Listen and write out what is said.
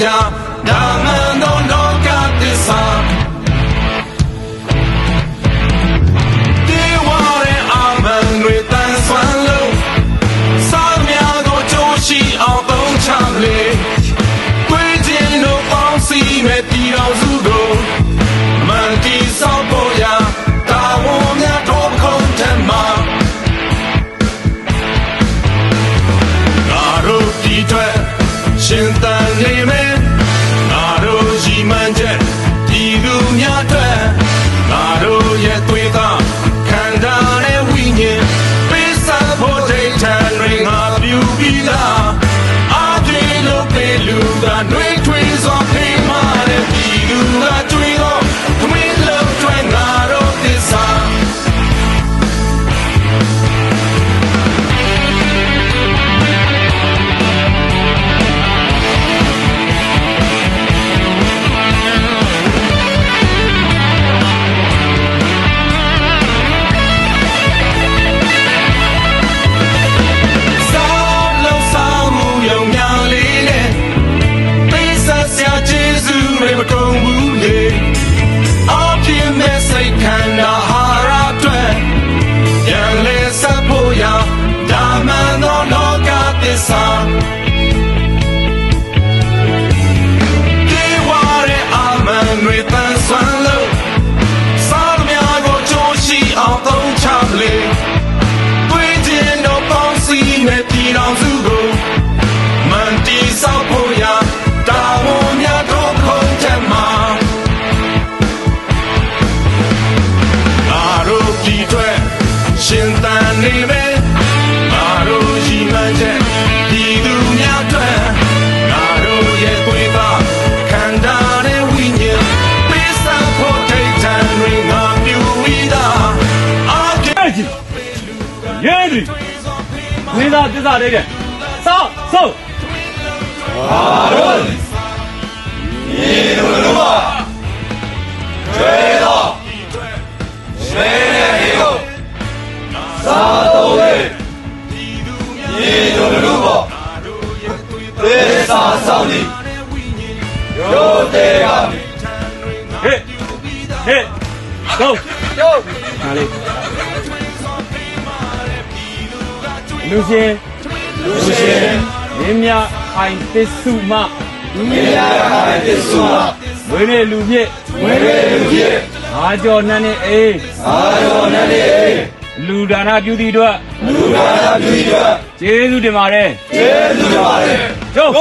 家，他们都。anoint ရဲပြီဝိသာတစ္ဆာတိတ်တယ်စောက်စောက်ဘာလို့ဒီလိုလိုပါဝိသာရှဲနေရောသာတော်ဝေဒီလိုလိုပါသစ္စာဆောင်နေရိုးတဲ့ရဟဲ့ဟဲ့ go go ဟာလေး လူရှင်လူရှင်မင်းများအိုင်သစ္စုမလူမင်းများအိုင်သစ္စုမဝိရေလူဖြင့်ဝိရေလူဖြင့်အာကျော်နန်းနဲ့အေးအာကျော်နန်းနဲ့အေးလူဒါနာပြုသည့်အတွက်လူဒါနာပြုသည့်အတွက်ကျေးဇူးတင်ပါတယ်ကျေးဇူးတင်ပါတယ်ကျုပ်